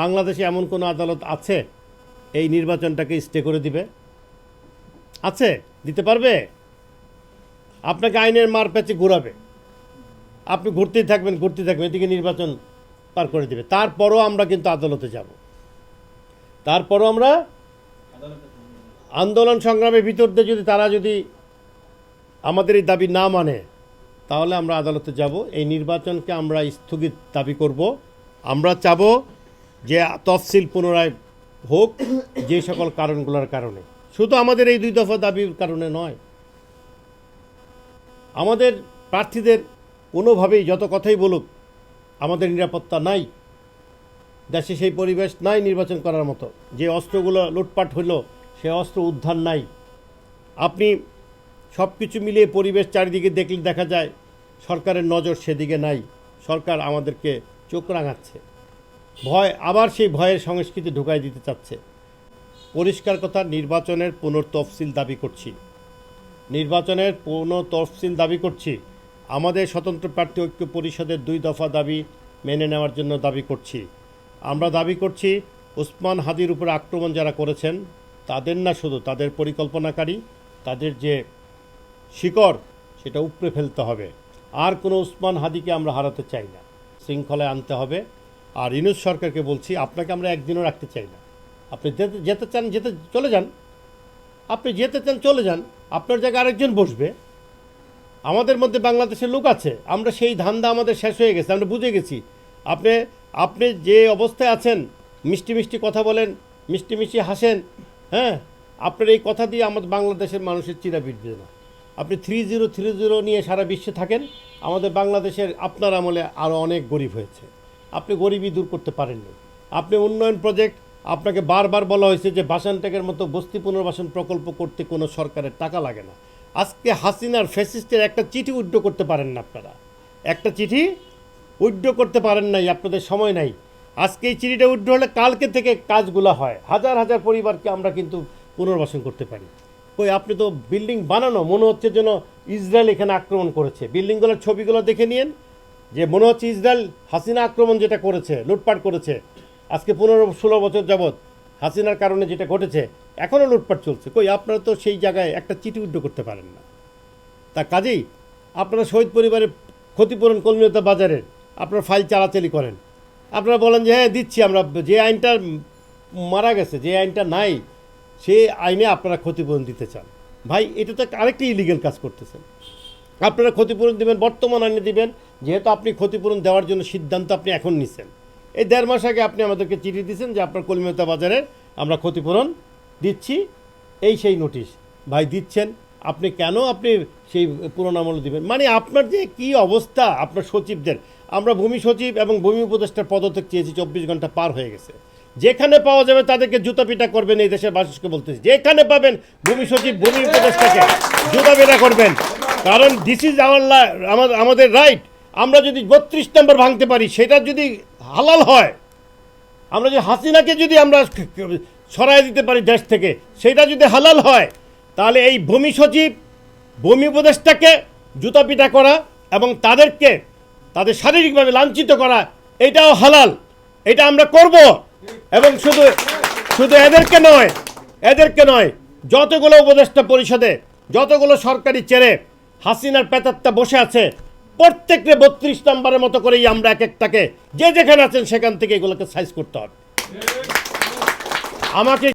বাংলাদেশে এমন কোনো আদালত আছে? এই নির্বাচনটাকে স্টে করে দিবে। আছে, দিতে পারবে? আপনাকে আইনের মার প্যাচে ঘুরাবে। আপনি ঘুরতেই থাকবেন ঘুরতেই থাকবেন, এদিকে নির্বাচন পার করে দিবে। তারপরও আমরা কিন্তু আদালতে যাব। তারপরও আমরা আন্দোলন সংগ্রামের ভিতর দিয়ে যদি তারা যদি আমাদের এই দাবি না মানে তাহলে আমরা আদালতে যাব। এই নির্বাচনকে আমরা স্থগিত দাবি করব। আমরা চাব যে তফসিল পুনরায় হোক, যে সকল কারণগুলোর কারণে। শুধু আমাদের এই দুই দফা দাবির কারণে নয়। আমাদের প্রার্থীদের কোনোভাবেই যত কথাই বলুক, আমাদের নিরাপত্তা নাই। দেশে সেই পরিবেশ নাই নির্বাচন করার মতো। যে অস্ত্রগুলো লুটপাট হলো, সে অস্ত্র উদ্ধার নাই। আপনি সব কিছু মিলিয়ে পরিবেশ চারিদিকে দেখলে দেখা যায়, সরকারের নজর সেদিকে নাই। সরকার আমাদেরকে চোখ রাঙাচ্ছে। ভয়, আবার সেই ভয়ের সংস্কৃতি ঢুকাই দিতে চাচ্ছে। পরিষ্কার কথা, নির্বাচনের পুনর্তফসিল দাবি করছি। নির্বাচনের পুনঃ তফসিল দাবি করছি। আমাদের স্বতন্ত্র প্রার্থী ঐক্য পরিষদের দুই দফা দাবি মেনে নেওয়ার জন্য দাবি করছি। আমরা দাবি করছি, ওসমান হাদির উপর আক্রমণ যারা করেছেন, তাদের না শুধু, তাদের পরিকল্পনাকারী, তাদের যে শিকড়, সেটা উপড়ে ফেলতে হবে। আর কোনো উসমান হাদিকে আমরা হারাতে চাই না। শৃঙ্খলায় আনতে হবে। আর ইনুস সরকারকে বলছি, আপনাকে আমরা একদিনও রাখতে চাই না। আপনি যেতে যেতে চান, যেতে, চলে যান। আপনি যেতে চান, চলে যান। আপনার জায়গায় আরেকজন বসবে। আমাদের মধ্যে বাংলাদেশের লোক আছে। আমরা সেই ধান্দা আমাদের শেষ হয়ে গেছে। আমরা বুঝে গেছি। আপনি আপনি যে অবস্থায় আছেন, মিষ্টি মিষ্টি কথা বলেন, মিষ্টি মিষ্টি হাসেন হ্যাঁ? আপনার এই কথা দিয়ে আমাদের বাংলাদেশের মানুষের চিরা বিটবে না। আপনি থ্রি জিরো থ্রি জিরো নিয়ে সারা বিশ্বে থাকেন। আমাদের বাংলাদেশের আপনার আমলে আরও অনেক গরিব হয়েছে। আপনি গরিবই দূর করতে পারেননি। আপনি উন্নয়ন প্রজেক্ট আপনাকে বারবার বলা হয়েছে যে বাসানটেকের মতো বস্তি পুনর্বাসন প্রকল্প করতে কোনো সরকারের টাকা লাগে না। আজকে হাসিনার ফেসিস্টের একটা চিঠি উড্ড করতে পারেন না আপনারা। একটা চিঠি উড্ড করতে পারেন নাই, আপনাদের সময় নাই। আজকে এই চিঠিটা উড্ড হলে কালকে থেকে কাজগুলো হয়। হাজার হাজার পরিবারকে আমরা কিন্তু পুনর্বাসন করতে পারি। কই, আপনি তো বিল্ডিং বানানো, মনে হচ্ছে যেন ইসরায়েল এখানে আক্রমণ করেছে। বিল্ডিংগুলোর ছবিগুলো দেখে নিয়েন। যে মনে হচ্ছে ইসরায়েল হাসিনা আক্রমণ যেটা করেছে, লুটপাট করেছে, আজকে পনেরো, ষোলো বছর যাবৎ হাসিনার কারণে যেটা ঘটেছে এখনও লুটপাট চলছে। কই, আপনারা তো সেই জায়গায় একটা চিঠি উড্ড করতে পারেন না। তা কাজেই আপনারা শহীদ পরিবারের ক্ষতিপূরণ কলমিয়তা বাজারের আপনার ফাইল চালাচালি করেন। আপনারা বলেন যে হ্যাঁ দিচ্ছি আমরা, যে আইনটা মারা গেছে, যে আইনটা নাই সেই আইনে আপনারা ক্ষতিপূরণ দিতে চান। ভাই, এটা তো আরেকটি ইলিগেল কাজ করতেছেন। আপনারা ক্ষতিপূরণ দিবেন, বর্তমান আইনে দিবেন যেহেতু আপনি ক্ষতিপূরণ দেওয়ার জন্য সিদ্ধান্ত আপনি এখন নিছেন। এই দেড় মাস আগে আপনি আমাদেরকে চিঠি দিয়েছেন যে আপনার কলমিয়তা বাজারের আমরা ক্ষতিপূরণ দিচ্ছি। এই সেই নোটিশ। ভাই, দিচ্ছেন। আপনি কেন আপনি সেই পুরোনো আমল দিবেন? মানে আপনার যে কি অবস্থা, আপনার সচিবদের। আমরা ভূমি সচিব এবং ভূমি উপদেষ্টার পদত্যাগ চেয়েছি, চব্বিশ ঘণ্টা পার হয়ে গেছে। যেখানে পাওয়া যাবে তাদেরকে জুতা পিটা করবেন, এই দেশের বাসীকে বলতেছি। যেখানে পাবেন ভূমি সচিব, ভূমি উপদেষ্টাকে জুতা পিটা করবেন। কারণ দিস ইজ আওয়ার আমাদের রাইট আমরা যদি বত্রিশ নম্বর ভাঙতে পারি, সেটা যদি হালাল হয়, আমরা যদি হাসিনাকে যদি আমরা সরাই দিতে পারি দেশ থেকে, সেটা যদি হালাল হয়, তাহলে এই ভূমি সচিব, ভূমি উপদেষ্টাকে জুতা পিটা করা এবং তাদেরকে, তাদের শারীরিকভাবে লাঞ্ছিত করা, এটাও হালাল। এটা আমরা করব। এবং শুধু শুধু এদেরকে নয় এদেরকে নয়, যতগুলো উপদেষ্টা পরিষদে, যতগুলো সরকারি চেরে হাসিনার পেতাত্তা বসে আছে প্রত্যেককে বত্রিশ নাম্বারের মতো করেই আমরা এক একটাকে, যে যেখানে আছেন সেখান থেকে এগুলোকে সাইজ করতে হবে। আমাকে